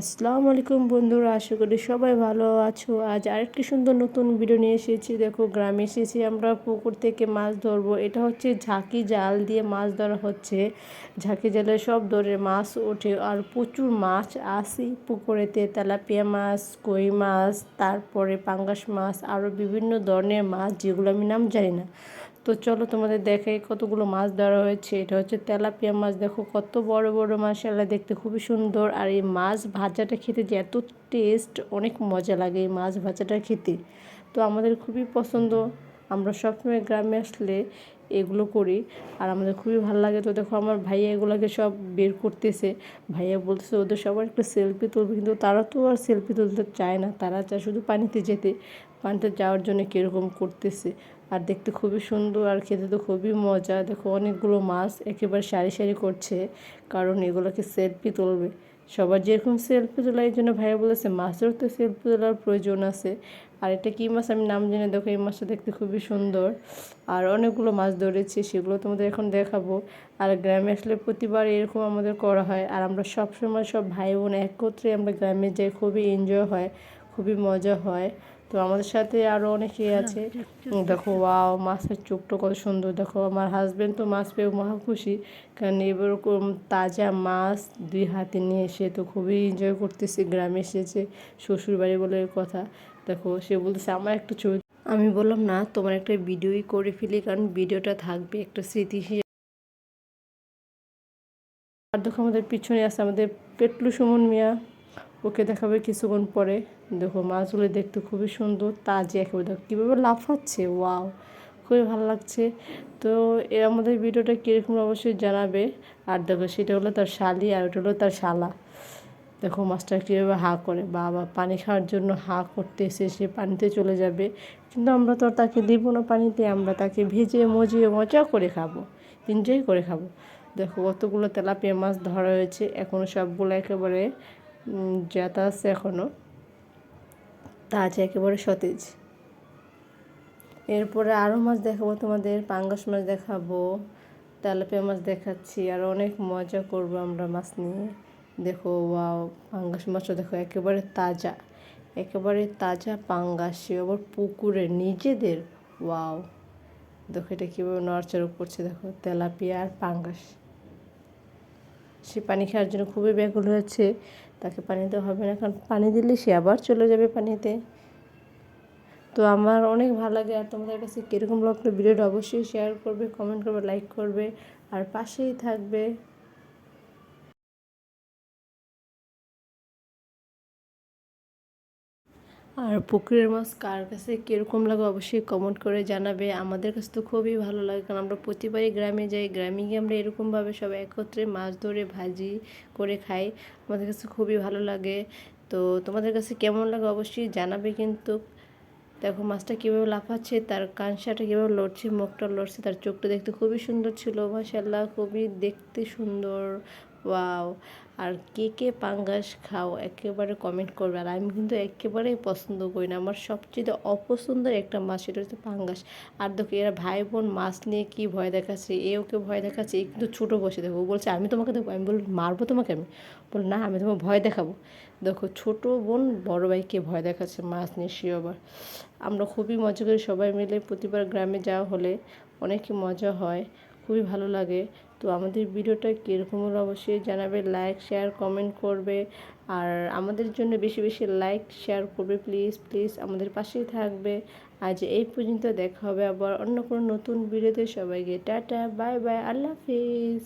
আসসালামু আলাইকুম বন্ধুরা, আশা করি সবাই ভালো আছো। আজ আরেকটি সুন্দর নতুন ভিডিও নিয়ে এসেছি। দেখো, গ্রামে এসেছি আমরা, পুকুর থেকে মাছ ধরবো। এটা হচ্ছে ঝাঁকি জাল দিয়ে মাছ ধরা হচ্ছে। ঝাঁকি জালে সব ধরে মাছ ওঠে আর প্রচুর মাছ আসি পুকুরেতে। তেলাপিয়া মাছ, কই মাছ, তারপরে পাঙ্গাস মাছ আরও বিভিন্ন ধরনের মাছ, যেগুলো আমি নাম জানি না। তো চলো তোমাদের দেখাই কতগুলো মাছ ধরা হয়েছে। এটা হচ্ছে তেলাপিয়া মাছ। দেখো কত বড় বড় মাছ এলা দেখতে খুবই সুন্দর। আর এই মাছ ভাজাটা খেতে যে এত টেস্ট অনেক মজা লাগে এই মাছ ভাজাটা খেতে। তো আমাদের খুবই পছন্দ। আমরা সবসময় গ্রামে আসলে এগুলো করি। আর আমাদের খুবই ভালো লাগে তো দেখো আমার ভাইয়া এগুলোকে সব বের করতেছে। ভাইয়া বলতেছে, ওদের সবার একটু সেলফি তুলবে। কিন্তু তারা তো আর সেলফি তুলতে চায় না। তারা চায় শুধু পানিতে যেতে। পানিতে যাওয়ার জন্য কীরকম করতেছে। আর দেখতে খুবই সুন্দর আর খেতে তো খুবই মজা। দেখো অনেকগুলো মাছ একেবারে সারি সারি করছে। কারণ এগুলোকে সেলফি তুলবে। সবার যেরকম সেলফি তোলা এই জন্য ভাইয়া বলেছে মাছেরও তো সেলফি তোলার প্রয়োজন আছে। আর এটা কী মাছ? আমি নাম জেনে দেখো, এই মাছটা দেখতে খুবই সুন্দর। আর অনেকগুলো মাছ ধরেছি, সেগুলো তোমাদের এখন দেখাবো। আর গ্রামে আসলে প্রতিবার এরকম আমাদের করা হয়। আর আমরা সবসময় সব ভাই বোন একত্রে আমরা গ্রামে যাই, খুবই এনজয় হয়, খুবই মজা হয়। তো আমাদের সাথে আরও অনেকেই হ্যাঁ, আছে। দেখো ওয়াও মাছের চোখটা কত সুন্দর। দেখো আমার হাজব্যান্ড তো মাছ পেয়ে মহা খুশি। কারণ এরকম তাজা মাছ দুই হাতে নিয়ে এসে তো খুবই এনজয় করতেছে। গ্রামে এসেছে শ্বশুর বাড়ি বলে কথা। দেখো সে বলতেছে আমার একটা ছবি আমি বললাম না তোমার একটা ভিডিওই করে ফেলি কারণ ভিডিওটা থাকবে একটা স্মৃতি আর দেখো আমাদের পিছনে আছে আমাদের পেটলু সুমন মিয়া। ওকে দেখাবে কিছুক্ষণ পরে। দেখো, মাছগুলো দেখতে খুবই সুন্দর, তাজা একেবারে। দেখো, কীভাবে লাফাচ্ছে, ওয়াও, খুবই ভালো লাগছে। তো এর আমাদের ভিডিওটা কীরকম অবশ্যই জানাবে। আর দেখো, সেটা হলো তার শালি আর ওটা হলো তার শালা। দেখো, মাছটা কীভাবে হা করে। বাবা, পানি খাওয়ার জন্য হা করতে এসে সে পানিতে চলে যাবে। কিন্তু আমরা তো তাকে দিব না পানিতে, আমরা তাকে ভেজে, মজিয়ে, মজা করে খাব। এনজয় করে খাব। দেখো, কতগুলো তেলাপিয়া মাছ ধরা হয়েছে। এখনও সবগুলো একেবারে জাতা আছে এখনও তাজা একেবারে সতেজ। এরপরে আরও মাছ দেখাবো, তোমাদের পাঙ্গাস মাছ দেখাবো, তেলাপিয়া মাছ দেখাচ্ছি আর অনেক মজা করব আমরা মাছ নিয়ে। দেখো, ওয়াও, পাঙ্গাস মাছও দেখো, একেবারে তাজা একেবারে তাজা পাঙ্গাস আবার পুকুরে, নিজেদের, ওয়াও। দেখো এটা কীভাবে নড়াচড়া করছে, দেখো, তেলাপিয়া আর পাঙ্গাস। সে পানি খাওয়ার জন্য খুবই ব্যাকুল হয়েছে। তাকে পানি দেওয়া হবে না, কারণ পানি দিলে সে আবার চলে যাবে পানিতে। তো আমার অনেক ভালো লাগে আর তোমাদের কাছে কীরকম লাগল ভিডিওটা অবশ্যই শেয়ার করবে কমেন্ট করবে লাইক করবে, আর পাশেই থাকবে। আর পুকুরের মাছ কার কাছে কীরকম লাগে অবশ্যই কমেন্ট করে জানাবে। আমাদের কাছে তো খুবই ভালো লাগে, কারণ আমরা প্রতিবারই গ্রামে যাই, গ্রামে গিয়ে আমরা এরকমভাবে সব একত্রে মাছ ধরে, ভাজি করে খাই। আমাদের কাছে খুবই ভালো লাগে। তো তোমাদের কাছে কেমন লাগে অবশ্যই জানাবে কিন্তু। দেখো, মাছটা কীভাবে লাফাচ্ছে, তার কানসাটা কীভাবে লড়ছে, মুখটা লড়ছে, তার চোখটা দেখতে খুবই সুন্দর ছিল মাসাল্লাহ খুবই দেখতে সুন্দর। ওয়াও আর কে কে পাঙ্গাস খাও, একেবারে কমেন্ট করবে। আর আমি কিন্তু একেবারেই পছন্দ করি না। আমার সবচেয়ে অপছন্দের একটা মাছ সেটা হচ্ছে পাঙ্গাস। আর দেখো, এরা ভাই বোন মাছ নিয়ে কি ভয় দেখাচ্ছে? এ ওকে ভয় দেখাচ্ছে? এ কিন্তু ছোটো বসে দেখো। বলছে, আমি তোমাকে দেখব। আমি বল মারবো তোমাকে আমি? বল, না, আমি তোমাকে ভয় দেখাবো। দেখো, ছোটো বোন বড় ভাইকে ভয় দেখাচ্ছে মাছ নিয়ে, সে আবার। আমরা খুবই মজা করি সবাই মিলে প্রতিবার গ্রামে যাওয়া হলে। অনেকই মজা হয়, খুবই ভালো লাগে। তো আমাদের ভিডিওটা কীরকম হলো অবশ্যই জানাবে লাইক শেয়ার কমেন্ট করবে। আর আমাদের জন্য বেশি বেশি লাইক শেয়ার করবে প্লিজ প্লিজ আমাদের পাশেই থাকবে। আজ এই পর্যন্ত দেখা হবে আবার অন্য কোনো নতুন ভিডিওতে সবাইকে। টাটা বাই বাই আল্লাহ হাফিজ।